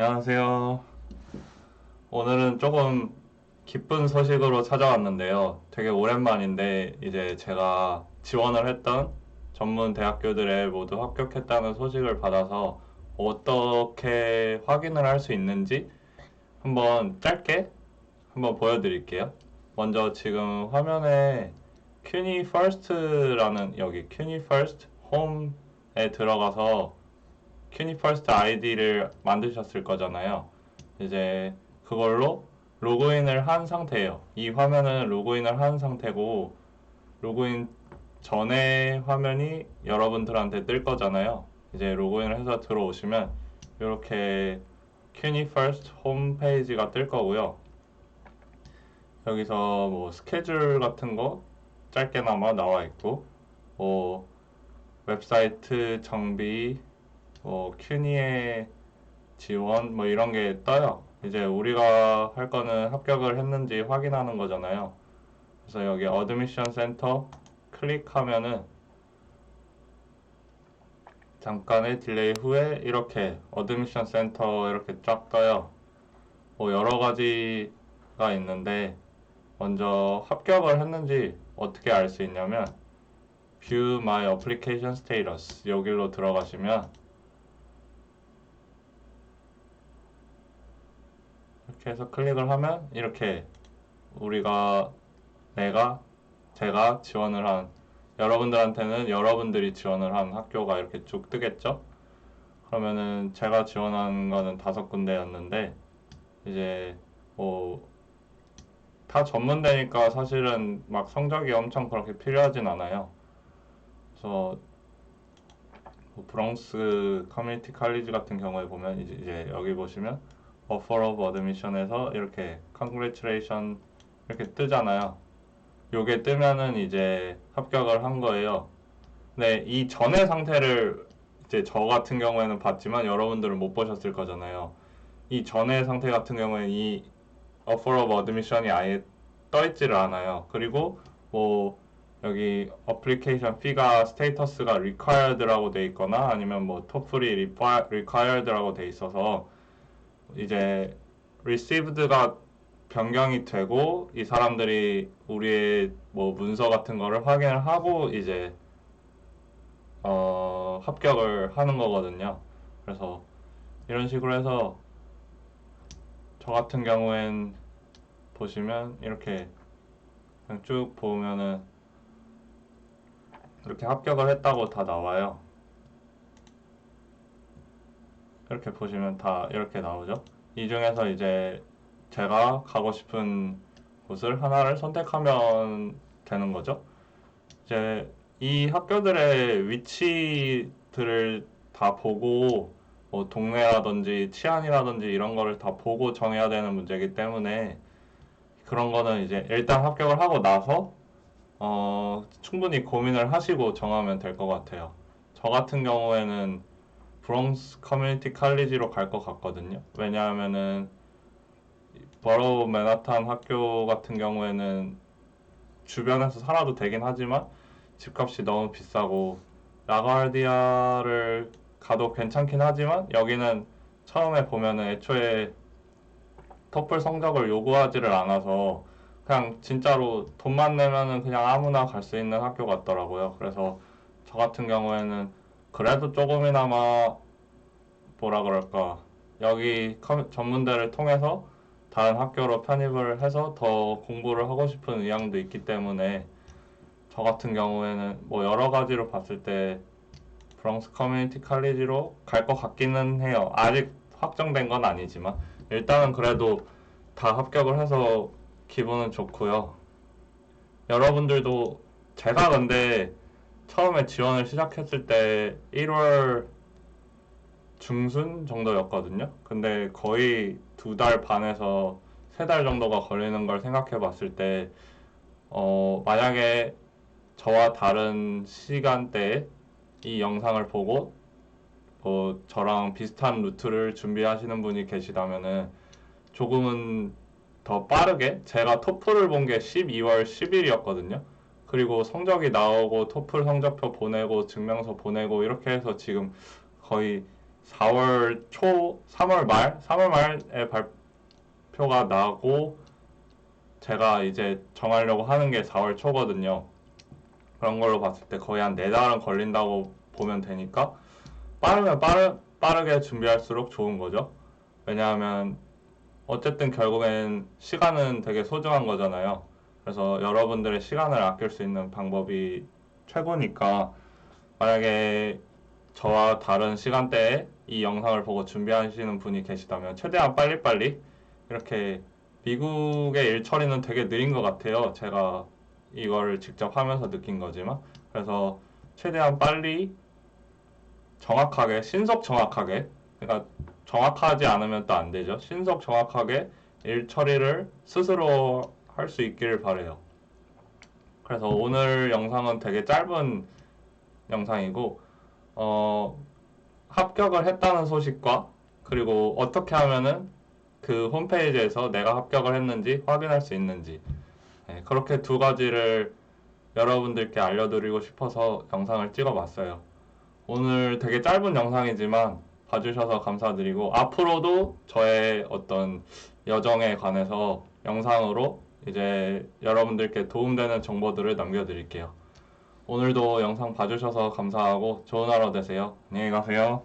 안녕하세요. 오늘은 조금 기쁜 소식으로 찾아왔는데요. 되게 오랜만인데 이제 제가 지원을 했던 전문 대학교들에 모두 합격했다는 소식을 받아서 어떻게 확인을 할 수 있는지 한번 짧게 한번 보여드릴게요. 먼저 지금 화면에 CUNY First라는 여기 CUNY First Home에 들어가서 First 아이디를 만드셨을 거잖아요. 이제 그걸로 로그인을 한 상태예요. 이 화면은 로그인을 한 상태고 로그인 전에 화면이 여러분들한테 뜰 거잖아요. 이제 로그인을 해서 들어오시면 이렇게 First 홈페이지가 뜰 거고요. 여기서 뭐 스케줄 같은 거 짧게나마 나와 있고 뭐 웹사이트 정비 뭐 큐니의 지원 뭐 이런 게 떠요. 이제 우리가 할 거는 합격을 했는지 확인하는 거잖아요. 그래서 여기 어드미션 센터 클릭하면은 잠깐의 딜레이 후에 이렇게 어드미션 센터 이렇게 쫙 떠요. 뭐 여러 가지가 있는데 먼저 합격을 했는지 어떻게 알 수 있냐면 View My Application Status 여기로 들어가시면 해서 클릭을 하면 이렇게 우리가 내가 제가 지원을 한 여러분들한테는 여러분들이 지원을 한 학교가 이렇게 쭉 뜨겠죠? 그러면은 제가 지원한 거는 다섯 군데였는데 이제 뭐 다 전문대니까 사실은 막 성적이 엄청 그렇게 필요하진 않아요. 그래서 뭐 브롱스 커뮤니티 칼리지 같은 경우에 보면 이제 여기 보시면 offer of admission에서 이렇게 congratulation 이렇게 뜨잖아요. 요게 뜨면은 이제 합격을 한 거예요. 네, 이 전의 상태를 이제 저 같은 경우에는 봤지만 여러분들은 못 보셨을 거잖아요. 이 전의 상태 같은 경우에는 이 offer of admission이 아예 떠 있지를 않아요. 그리고 뭐 여기 어플리케이션 fee가 스테이터스가 required라고 돼 있거나 아니면 뭐 TOEFL이 required라고 돼 있어서 이제 received가 변경이 되고 이 사람들이 우리의 뭐 문서 같은 거를 확인을 하고 이제 어 합격을 하는 거거든요. 그래서 이런 식으로 해서 저 같은 경우엔 보시면 이렇게 쭉 보면은 이렇게 합격을 했다고 다 나와요. 이렇게 보시면 다 이렇게 나오죠. 이 중에서 이제 제가 가고 싶은 곳을 하나를 선택하면 되는 거죠. 이제 이 학교들의 위치들을 다 보고 뭐 동네라든지 치안이라든지 이런 거를 다 보고 정해야 되는 문제이기 때문에 그런 거는 이제 일단 합격을 하고 나서 어, 충분히 고민을 하시고 정하면 될 것 같아요. 저 같은 경우에는 브롱스 커뮤니티 칼리지로 갈 것 같거든요. 왜냐하면은 버로우 맨하탄 학교 같은 경우에는 주변에서 살아도 되긴 하지만 집값이 너무 비싸고 라가르디아를 가도 괜찮긴 하지만 여기는 처음에 보면은 애초에 토플 성적을 요구하지를 않아서 그냥 진짜로 돈만 내면은 그냥 아무나 갈 수 있는 학교 같더라고요. 그래서 저 같은 경우에는 그래도 조금이나마 뭐라 그럴까 여기 커- 전문대를 통해서 다른 학교로 편입을 해서 더 공부를 하고 싶은 의향도 있기 때문에 저 같은 경우에는 뭐 여러 가지로 봤을 때 브롱스 커뮤니티 칼리지로 갈 것 같기는 해요. 아직 확정된 건 아니지만 일단은 그래도 다 합격을 해서 기분은 좋고요. 여러분들도 제가 근데 처음에 지원을 시작했을 때 1월 중순 정도였거든요. 근데 거의 두 달 반에서 세 달 정도가 걸리는 걸 생각해 봤을 때, 어, 만약에 저와 다른 시간대에 이 영상을 보고, 뭐, 저랑 비슷한 루트를 준비하시는 분이 계시다면은 조금은 더 빠르게, 제가 토플을 본 게 12월 10일이었거든요. 그리고 성적이 나오고 토플 성적표 보내고 증명서 보내고 이렇게 해서 지금 거의 4월 초, 3월 말, 3월 말에 발표가 나고 제가 이제 정하려고 하는 게 4월 초거든요. 그런 걸로 봤을 때 거의 한 4달은 걸린다고 보면 되니까 빠르면 빠르, 빠르게 준비할수록 좋은 거죠. 왜냐하면 어쨌든 결국엔 시간은 되게 소중한 거잖아요. 그래서 여러분들의 시간을 아낄 수 있는 방법이 최고니까 만약에 저와 다른 시간대에 이 영상을 보고 준비하시는 분이 계시다면 최대한 빨리빨리 이렇게 미국의 일 처리는 되게 느린 것 같아요. 제가 이걸 직접 하면서 느낀 거지만 그래서 최대한 빨리 정확하게 신속 정확하게 그러니까 정확하지 않으면 또 안 되죠. 신속 정확하게 일 처리를 스스로 할 수 있기를 바래요. 그래서 오늘 영상은 되게 짧은 영상이고 어, 합격을 했다는 소식과 그리고 어떻게 하면은 그 홈페이지에서 내가 합격을 했는지 확인할 수 있는지 네, 그렇게 두 가지를 여러분들께 알려드리고 싶어서 영상을 찍어봤어요. 오늘 되게 짧은 영상이지만 봐주셔서 감사드리고 앞으로도 저의 어떤 여정에 관해서 영상으로 이제 여러분들께 도움되는 정보들을 남겨드릴게요. 오늘도 영상 봐주셔서 감사하고 좋은 하루 되세요. 안녕히 가세요.